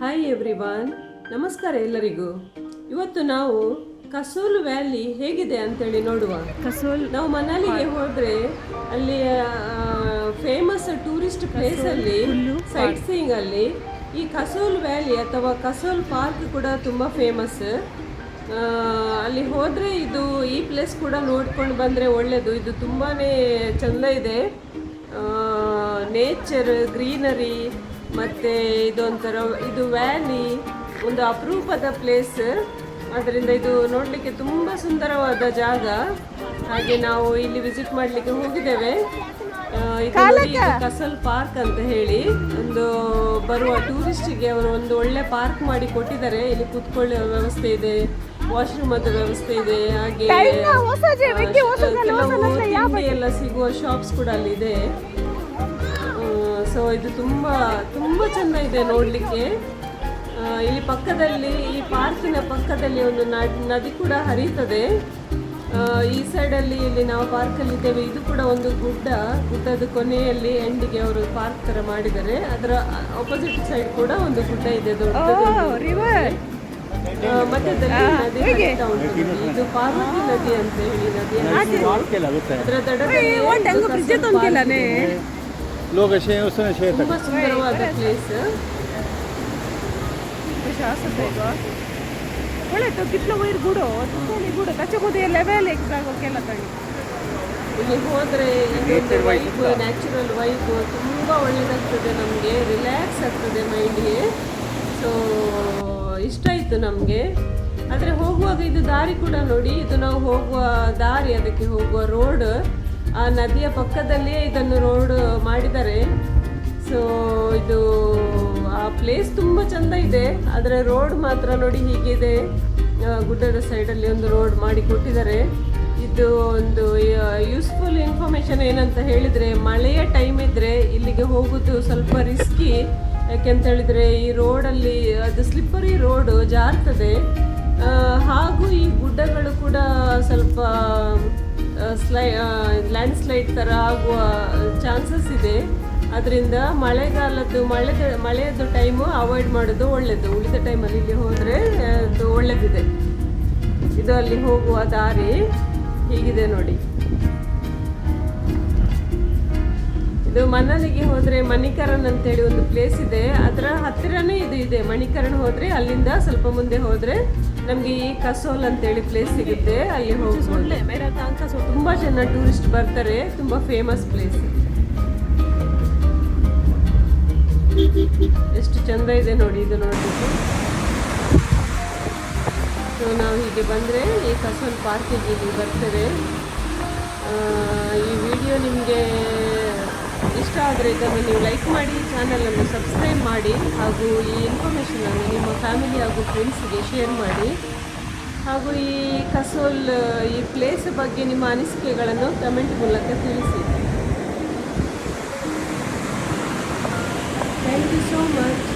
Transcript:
Hi everyone ನಮಸ್ಕಾರ ಎಲ್ಲರಿಗೂ. ಇವತ್ತು ನಾವು ಕಸೋಲ್ ವ್ಯಾಲಿ ಹೇಗಿದೆ ಅಂತೇಳಿ ನೋಡುವ. ಕಸೋಲ್ ನಾವು ಮನಾಲಿಗೆ ಹೋದ್ರೆ ಅಲ್ಲಿ ಫೇಮಸ್ ಟೂರಿಸ್ಟ್ ಪ್ಲೇಸ್ ಅಲ್ಲಿ ಸೈಟ್ ಸೀಯಿಂಗ್ ಅಲ್ಲಿ ಈ ಕಸೋಲ್ ವ್ಯಾಲಿ ಅಥವಾ ಕಸೋಲ್ ಪಾರ್ಕ್ ಕೂಡ ತುಂಬಾ ಫೇಮಸ್ ಅಲ್ಲಿ ಹೋದ್ರೆ ಇದು ಈ ಪ್ಲೇಸ್ ಕೂಡ ನೋಡ್ಕೊಂಡು ಬಂದ್ರೆ ಒಳ್ಳೇದು. ಇದು ತುಂಬಾನೇ ಚಂದ ಇದೆ. ನೇಚರ್ ಗ್ರೀನರಿ ಮತ್ತೆ ಇದೊಂಥರ ಇದು ವ್ಯಾಲಿ ಒಂದು ಅಪರೂಪದ ಪ್ಲೇಸ್ ಅದರಿಂದ ಇದು ನೋಡಲಿಕ್ಕೆ ತುಂಬ ಸುಂದರವಾದ ಜಾಗ. ಹಾಗೆ ನಾವು ಇಲ್ಲಿ ವಿಸಿಟ್ ಮಾಡಲಿಕ್ಕೆ ಹೋಗಿದ್ದೇವೆ. ಇದು ಕಸಲ್ ಪಾರ್ಕ್ ಅಂತ ಹೇಳಿ. ಒಂದು ಬರುವ ಟೂರಿಸ್ಟಿಗೆ ಅವರು ಒಂದು ಒಳ್ಳೆ ಪಾರ್ಕ್ ಮಾಡಿ ಕೊಟ್ಟಿದ್ದಾರೆ. ಇಲ್ಲಿ ಕೂತ್ಕೊಳ್ಳುವ ವ್ಯವಸ್ಥೆ ಇದೆ ವಾಶ್ರೂಮ್ ಅದ ವ್ಯವಸ್ಥೆ ಇದೆ ಹಾಗೆ ಕೆಲವು ಎಲ್ಲ ಸಿಗುವ ಶಾಪ್ಸ್ ಕೂಡ ಅಲ್ಲಿ ಇದೆ. ಸೊ ಇದು ತುಂಬ ತುಂಬ ಚೆನ್ನಾಗಿದೆ ಇದೆ ನೋಡಲಿಕ್ಕೆ. ಇಲ್ಲಿ ಪಕ್ಕದಲ್ಲಿ ಈ ಪಾರ್ಕಿನ ಪಕ್ಕದಲ್ಲಿ ಒಂದು ನದಿ ಕೂಡ ಹರಿಯುತ್ತದೆ. ಆ, ಈ ಸೈಡಲ್ಲಿ ಇಲ್ಲಿ ನಾವು ಪಾರ್ಕಲ್ಲಿ ಇದ್ದೇವೆ ಇದು ಕೂಡ ಒಂದು ಗುಡ್ಡ ಗುಡ್ಡದ ಕೊನೆಯಲ್ಲಿ ಎಂಡಿಗೆ ಅವರು ಪಾರ್ಕ್ ತರ ಮಾಡಿದ್ದಾರೆ. ಅದರ ಅಪೋಸಿಟ್ ಸೈಡ್ ಕೂಡ ಒಂದು ಗುಡ್ಡ ಇದೆ ದೊಡ್ಡದು ಆ, ಮಧ್ಯದಲ್ಲಿ ನದಿ ಹರಿತಾ ಉಂಟು. ನೋಡಿ. ಇದು ಪಾರ್ವತಿ ನದಿ ಅಂತ ಹೇಳಿ ನದಿ ಅದರ ದಡದಲ್ಲಿ ಒಂದು ಕಸಲ್ ತೊಂದಿಲ್ಲನೆ लोग असे हैं उसमें शेयर ತುಂಬಾ ಸುಂದರವಾದ ಪ್ಲೇಸ್ ಒಳ್ಳೆ ಕಿತ್ಲ ವೈರ್ ಗುಡು ತುಳಿ ಗುಡು ಕಚ್ಚೆ ಮುದಿ ಲೆವೆಲ್ ಎಕ್ಸಾಗೋಕೆಲ್ಲ ತಳಿ ಇಲ್ಲಿ ಹೋದ್ರೆ ಇದೊಂದು ವೈಬ್ ನ್ಯಾಚುರಲ್ ವೈಬ್ ತುಂಬಾ ಒಳ್ಳೇದಾಗ್ತದೆ ನಮಗೆ ರಿಲ್ಯಾಕ್ಸ್ ಆಗ್ತದೆ ಮೈಂಡ್ಗೆ ಸೊ ಇಷ್ಟ ಆಯ್ತು ನಮಗೆ ಆದರೆ ಹೋಗುವಾಗ ಇದು ದಾರಿ ಕೂಡ ನೋಡಿ ಇದು ನಾವು ಹೋಗುವ ದಾರಿ ಅದಕ್ಕೆ ಹೋಗುವ ರೋಡ್ ಆ ನದಿಯ ಪಕ್ಕದಲ್ಲಿಯೇ ಇದನ್ನು ರೋಡ್ ಮಾಡಿದ್ದಾರೆ. ಸೊ ಇದು ಆ ಪ್ಲೇಸ್ ತುಂಬ ಚಂದ ಇದೆ. ಆದರೆ ರೋಡ್ ಮಾತ್ರ ನೋಡಿ ಹೀಗಿದೆ. ಗುಡ್ಡದ ಸೈಡಲ್ಲಿ ಒಂದು ರೋಡ್ ಮಾಡಿ ಕೊಟ್ಟಿದ್ದಾರೆ. ಇದು ಒಂದು ಯೂಸ್ಫುಲ್ ಇನ್ಫಾರ್ಮೇಷನ್ ಏನಂತ ಹೇಳಿದರೆ, ಮಳೆಯ ಟೈಮ್ ಇದ್ದರೆ ಇಲ್ಲಿಗೆ ಹೋಗೋದು ಸ್ವಲ್ಪ ರಿಸ್ಕಿ ಯಾಕೆಂತ ಹೇಳಿದರೆ ಈ ರೋಡಲ್ಲಿ ಅದು ಸ್ಲಿಪ್ಪರಿ ರೋಡು ಜಾರ್ತದೆ. ಹಾಗೂ ಈ ಗುಡ್ಡಗಳು ಕೂಡ ಸ್ವಲ್ಪ ಸ್ಲೈ ಲ್ಯಾಂಡ್ ಸ್ಲೈಡ್ ಥರ ಆಗುವ ಚಾನ್ಸಸ್ ಇದೆ. ಅದರಿಂದ ಮಳೆಗಾಲದ್ದು, ಮಳೆದ, ಮಳೆಯದ್ದು ಟೈಮು ಅವಾಯ್ಡ್ ಮಾಡೋದು ಒಳ್ಳೆಯದು ಉಳಿದ ಟೈಮಲ್ಲಿ ಇಲ್ಲಿ ಹೋದರೆ, ಅದು ಒಳ್ಳೆದಿದೆ. ಇದು ಅಲ್ಲಿ ಹೋಗುವ ದಾರಿ ಹೀಗಿದೆ ನೋಡಿ. ಇದು ಮನಲಿಗೆ ಹೋದರೆ ಮಣಿಕರಣ್ ಅಂತೇಳಿ ಒಂದು ಪ್ಲೇಸ್ ಇದೆ. ಅದರ ಹತ್ತಿರನೇ ಇದು ಇದೆ. ಮಣಿಕರಣ್ ಹೋದರೆ ಅಲ್ಲಿಂದ ಸ್ವಲ್ಪ ಮುಂದೆ ಹೋದ್ರೆ ನಮ್ಗೆ ಈ ಕಸೋಲ್ ಅಂತೇಳಿ ಪ್ಲೇಸ್ ಸಿಗುತ್ತೆ, ಅಲ್ಲಿ ಹೋಗ್ಬೋದು. ತುಂಬಾ ಜನ ಟೂರಿಸ್ಟ್ ಬರ್ತಾರೆ, ತುಂಬಾ ಫೇಮಸ್ ಪ್ಲೇಸ್ ಎಷ್ಟು ಚಂದ ಇದೆ ನೋಡಿ, ಇದು ನೋಡಲಿಕ್ಕೆ. ಸೊ ನಾವು ಹೀಗೆ ಬಂದರೆ ಈ ಕಸೋಲ್ ಪಾರ್ಕಿಗೆ ಇಲ್ಲಿ ಬರ್ತಾರೆ ಈ ವಿಡಿಯೋ ನಿಮಗೆ ಇಷ್ಟ ಆದರೆ ಇದನ್ನು ನೀವು ಲೈಕ್ ಮಾಡಿ ಚಾನಲನ್ನು ಸಬ್ಸ್ಕ್ರೈಬ್ ಮಾಡಿ ಹಾಗೂ ಈ ಇನ್ಫಾರ್ಮೇಷನನ್ನು ನಿಮ್ಮ ಫ್ಯಾಮಿಲಿ ಹಾಗೂ ಫ್ರೆಂಡ್ಸ್ಗೆ ಶೇರ್ ಮಾಡಿ. ಹಾಗೂ ಈ ಕಸೋಲ್ ಈ ಪ್ಲೇಸ್ ಬಗ್ಗೆ ನಿಮ್ಮ ಅನಿಸಿಕೆಗಳನ್ನು ಕಮೆಂಟ್ ಮೂಲಕ ತಿಳಿಸಿ. Thank you so much